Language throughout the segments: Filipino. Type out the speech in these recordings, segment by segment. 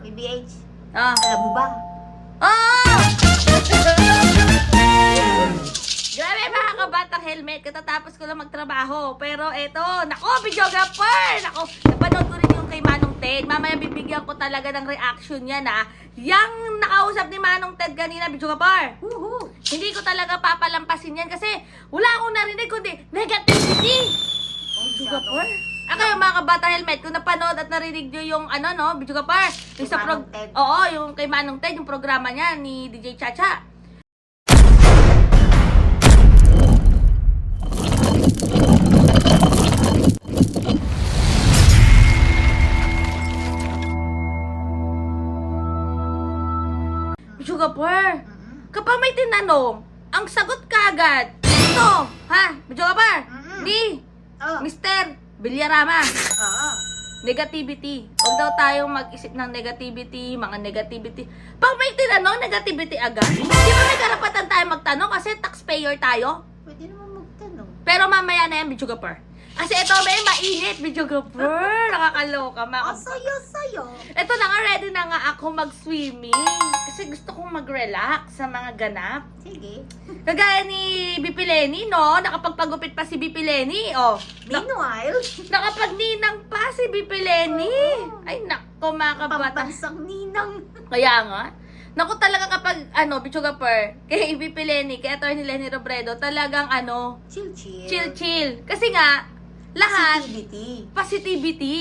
PBH. Ah. Alam mo ba? Oh! Grabe mga kabatang helmet, katatapos ko lang magtrabaho. Pero eto, nako, videographer! Nako, napanood ko rin yung kay Manong Ted. Mamaya bibigyan ko talaga ng reaction yan ha. Yang nakausap ni Manong Ted kanina, videographer. Woohoo! Hindi ko talaga papalampasin yan kasi wala akong narinig kundi negativity. Videographer? Ako yung mga kabata helmet, kung napanood at narinig nyo yung ano no, videographer, yung Kay sa prog- Ted. Oo, yung kay Manong Ted, yung programa niya ni DJ Chacha. Videographer, Mm-mm. kapag may tinanong, ang sagot kagad, ito, ha, videographer, Mm-mm. ni Oh. Mr. Villarama. Oo. Negativity. Huwag daw tayong mag-isip ng negativity, mga negativity. Pag may tinanong, negativity agad. Di ba may karapatan tayo magtanong kasi taxpayer tayo? Pwede naman magtanong. Pero mamaya na yan, videographer. Kasi ito may mainit, videographer. Nakakaloka, mga Oh, sayo, sayo. ito na nga, ready na nga ako mag-swimming. Kasi gusto kong mag-relax sa mga ganap. Sige. Kagaya ni Bipi Lenny, no? Nakapagpagupit pa si Bipi Lenny, oh. Na- Meanwhile, nakapagninang pa si Bipi Lenny. Oo. Ay, nako, mga kabata. pambansang ninang. Kaya nga. Naku talaga kapag, ano, Bichuga Per, kay Bipi Lenny, kay Atty. Lenny Robredo, talagang, ano, Chill, chill. chill-chill. Kasi nga, lahat, Positivity. positivity.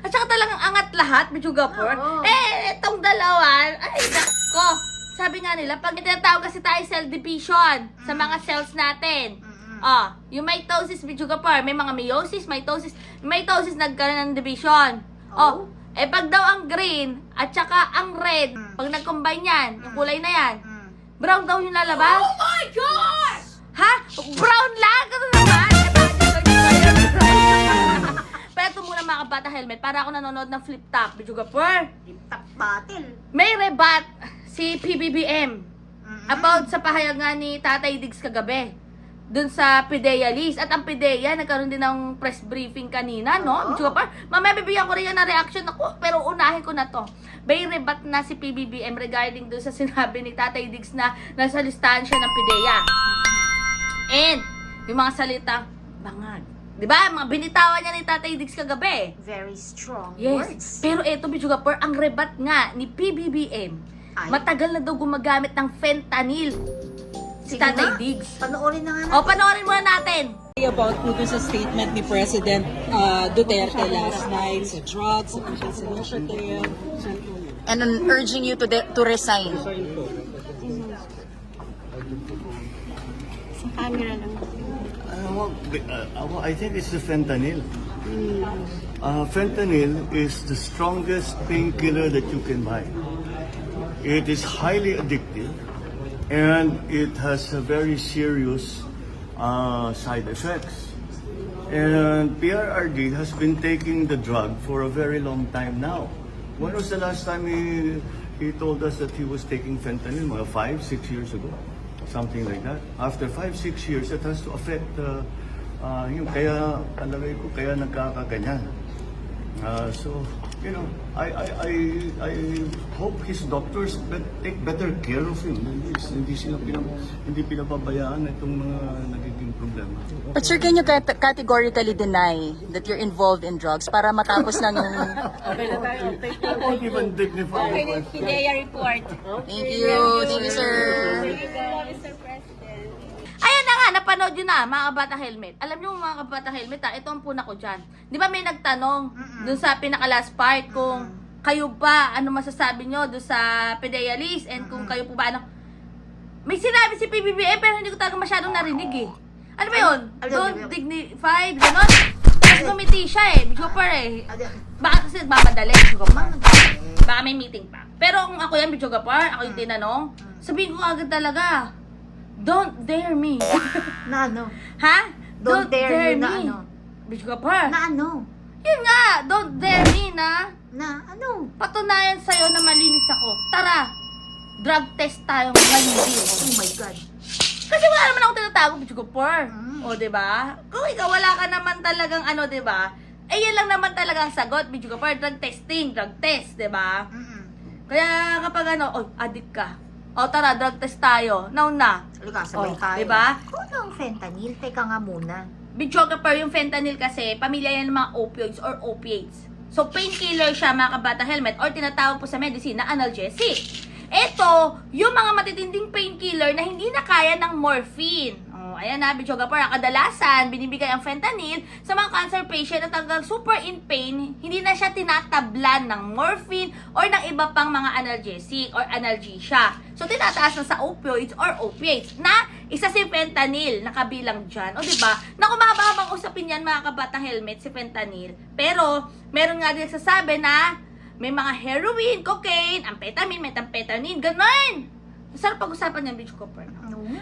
At saka talagang angat lahat, Bichuga Per. Oo. Eh, itong dalawa, ay, nako. Sabi nga nila, pag tinatawag kasi tayo cell division sa mga cells natin. Ah, yung mitosis, Bichuga Par, may mga meiosis, mitosis, mitosis nagkaroon ng division. Oh. Oh. eh pag daw ang green at saka ang red, Mm. pag nag-combine yan, yung kulay na yan, Mm. brown daw yung lalabas. Oh my gosh! Ha? Brown lang? Ito muna mga kabata helmet, para ako nanonood ng flip top, Bichuga Par. Tip-top battle. May rebat si PBBM Mm-mm. about sa pahayag nga ni Tatay Diggs kagabi dun sa PIDEA list. At ang PIDEA, nagkaroon din ng press briefing kanina, no? Medyo pa, mamaya bibigyan ko rin yan ng reaction ako, pero unahin ko na to. May rebat na si PBBM regarding dun sa sinabi ni Tatay Diggs na nasa listahan siya ng PIDEA. And, yung mga salitang bangag. Di ba? Mga binitawan niya ni Tatay Diggs kagabi. Very strong Yes. words. Pero eto, Bichugapur, ang rebat nga ni PBBM, Ay. matagal na daw gumagamit ng fentanyl. Si Sige Tatay nga. Diggs. Panoorin na nga natin. O, panoorin muna natin. about po dun sa statement ni President uh, Duterte last night sa drugs, sa Initiative. and on urging you to de- to resign. Uh, well, uh, well, I think it's the fentanyl. Uh, fentanyl is the strongest painkiller that you can buy. It is highly addictive and it has a very serious uh, side effects. And PRRD has been taking the drug for a very long time now. When was the last time he, he told us that he was taking fentanyl? Mga five, six years ago. Something like that. After five, six years, it has to affect uh, uh, yung kaya, palagay ko, kaya nagkakaganyan. Uh, so, you know, I, I, I, I hope his doctors bet, take better care of him. Hindi, hindi sila pinap, hindi pinapabayaan itong mga nagiging problema. But sir, can you cat- categorically deny that you're involved in drugs para matapos na yung... I won't even dignify the question. Thank you, thank you sir. Ayan na nga, napanood yun na, mga kabata helmet. Alam nyo mga kabata helmet ha, ito ang puna ko dyan. Di ba may nagtanong dun sa pinaka last part kung kayo ba, ano masasabi nyo dun sa PDEA list and kung kayo po ba, ano. May sinabi si PBBM pero hindi ko talaga masyadong narinig eh. Ano ba yun? Ano, Don't ano, ano? dignified, gano'n? Tapos gumiti siya eh, super eh. Baka kasi mamadali, Bigopar. Baka may meeting pa. Pero kung ako yan, Bigopar, ako yung tinanong, sabihin ko agad talaga, don't dare me. Na ano? ha? Don't dare you na ano? Bigopar. Na ano? Yun nga, don't dare me na Na ano? patunayan sa'yo na malinis ako. Tara, drug test tayo ngayon. Oh my God. Kasi wala naman ako tinatawag, Bigopar. Mm. O, di ba? Kung ikaw wala ka naman talagang ano, di ba? Eh, yan lang naman talagang sagot, Bigopar. Drug testing, drug test, di ba? Mm-mm. Kaya kapag ano, oh, addict ka. O tara, drug test tayo. Now na. Halika, sabay tayo. diba? Ano ang fentanyl? Teka nga muna. Videographer, yung fentanyl kasi, pamilya yan ng mga opioids or opiates. So, painkiller siya, mga kabata helmet, or tinatawag po sa medicine na analgesic. Ito, yung mga matitinding painkiller na hindi na kaya ng morphine. Oh, ayan na, videographer, kadalasan, binibigay ang fentanyl sa mga cancer patient na talagang super in pain, hindi na siya tinatablan ng morphine or ng iba pang mga analgesic or analgesia. So, tinataas na sa opioids or opiates na isa si fentanyl na kabilang dyan. O, di ba? Naku, mahabang usapin yan mga kabatang helmet, si fentanyl. Pero, meron nga din nagsasabi na may mga heroin, cocaine, amphetamine, methamphetamine, ganun! Masarap pag-usapan yung bitch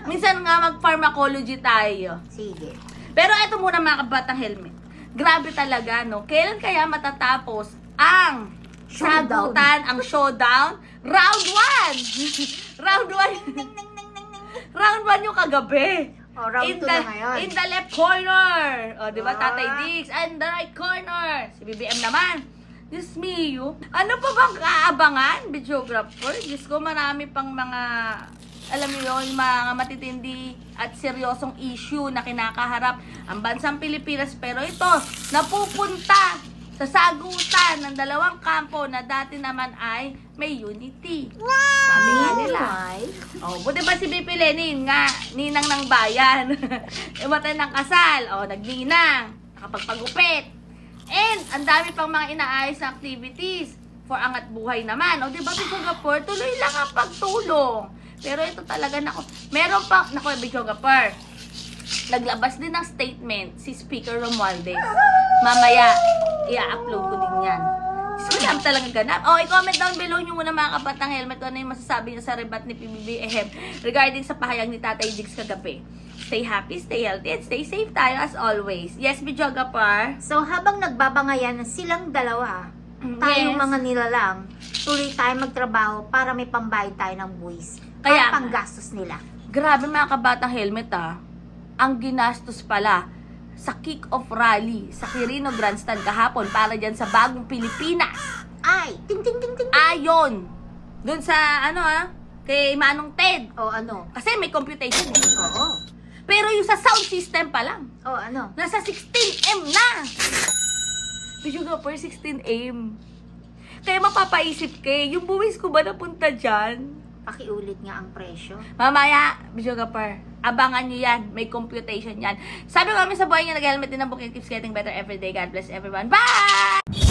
Minsan nga mag-pharmacology tayo. Sige. Pero eto muna mga kabatang helmet. Grabe talaga, no? Kailan kaya matatapos ang Showdown. sagutan, ang showdown? Round 1! round 1. Ning, ning, ning, ning, ning. round 1 yung kagabi. Oh, round in two the, na ngayon. In the left corner. O, di ba, Ah. Tatay Diggs? And the right corner. Si BBM naman. Diyos mio. Ano pa bang kaabangan, videographer? Diyos ko, marami pang mga, alam mo yun, mga matitindi at seryosong issue na kinakaharap ang bansang Pilipinas. Pero ito, napupunta sa sagutan ng dalawang kampo na dati naman ay may unity. Sabi nga nila. Oh, buti ba si BP Lenin nga, ninang ng bayan. Iwatan ng kasal, oh, nagninang, nakapagpagupit. And, ang dami pang mga inaayos na activities for angat buhay naman. O, di ba, Bichogapur, tuloy lang ang pagtulong. Pero ito talaga, nako, meron pa, nako, Bichogapur, naglabas din ng statement si Speaker Romualdez. Mamaya, i-upload ko din yan. So, alam talaga ganap. Oh, i-comment down below nyo muna mga kapatang helmet ano yung masasabi nyo sa rebat ni PBBM regarding sa pahayag ni Tatay Diggs kagabi. Stay happy, stay healthy, and stay safe tayo as always. Yes, Bijoga Par. so habang nagbabangayan silang dalawa, tayong Yes. mga nilalang, tuloy tayo magtrabaho para may pambayad tayo ng buwis. Kaya- Ang panggastos nila. Grabe mga kabatang helmet ah. Ang ginastos pala sa kick-off rally sa Quirino Grandstand kahapon para dyan sa bagong Pilipinas. Ay, ting ting ting ting. Ayon. Doon sa ano ah, kay Manong Ted. O ano? Kasi may computation. eh. Oo. Pero yung sa sound system pa lang, O ano? nasa 16M na! Medyo nga po 16M. Kaya mapapaisip ka eh, yung buwis ko ba napunta dyan? Pakiulit nga ang presyo. Mamaya, Gapar, abangan nyo yan. May computation yan. Sabi ko kami sa buhay nyo, nag-helmet din ang booking keeps getting better every day. God bless everyone. Bye!